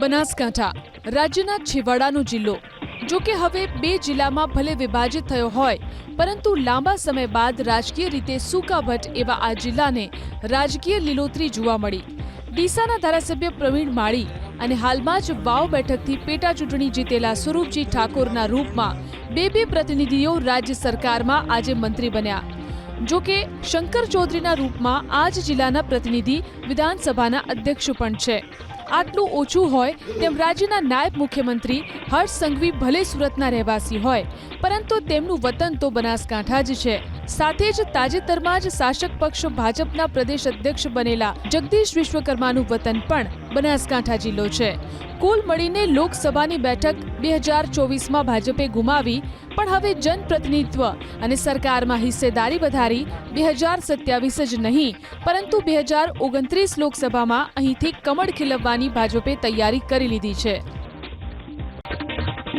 બનાસકાંઠા, રાજ્યના છેવાડાનો જિલ્લો. જો કે હવે બે જિલ્લામાં ભલે વિભાજિત થયો હોય, પરંતુ લાંબા સમય બાદ રાજકીય રીતે સૂકાભટ એવા આ જિલ્લાને રાજકીય લીલોતરી જોવા મળી. ડીસાના ધારાસભ્ય પ્રવીણ માળી અને હાલમાં જ વાવ બેઠકથી પેટા ચૂંટણી જીતેલા સ્વરૂપજી ઠાકોરના રૂપમાં બે બે પ્રતિનિધિઓ રાજ્ય સરકારમાં આજે મંત્રી બન્યા. જો કે શંકર ચૌધરીના રૂપમાં આ જ જિલ્લાના પ્રતિનિધિ વિધાનસભાના અધ્યક્ષ પણ છે. આટલું ઓછું હોય તેમ રાજ્યના નાયબ મુખ્યમંત્રી હર્ષ સંઘવી ભલે સુરતના રહેવાસી હોય, પરંતુ તેમનું વતન તો બનાસકાંઠા જ છે. સાથે જ તાજેતરમાં જ શાસક પક્ષ ભાજપના પ્રદેશ અધ્યક્ષ બનેલા જગદીશ વિશ્વકર્માનું વતન પણ બનાસકાંઠા જિલ્લો છે. કુલ મળીને લોકસભાની બેઠક બે હજાર ચોવીસમાં ભાજપે ગુમાવી, પણ હવે જનપ્રતિનિધિત્વ અને સરકારમાં હિસ્સેદારી વધારી બે હજાર સત્યાવીસ જ નહીં, પરંતુ બે હજાર ઓગણત્રીસ લોકસભામાં અહીંથી કમળ ખીલવવાની ભાજપે તૈયારી કરી લીધી છે.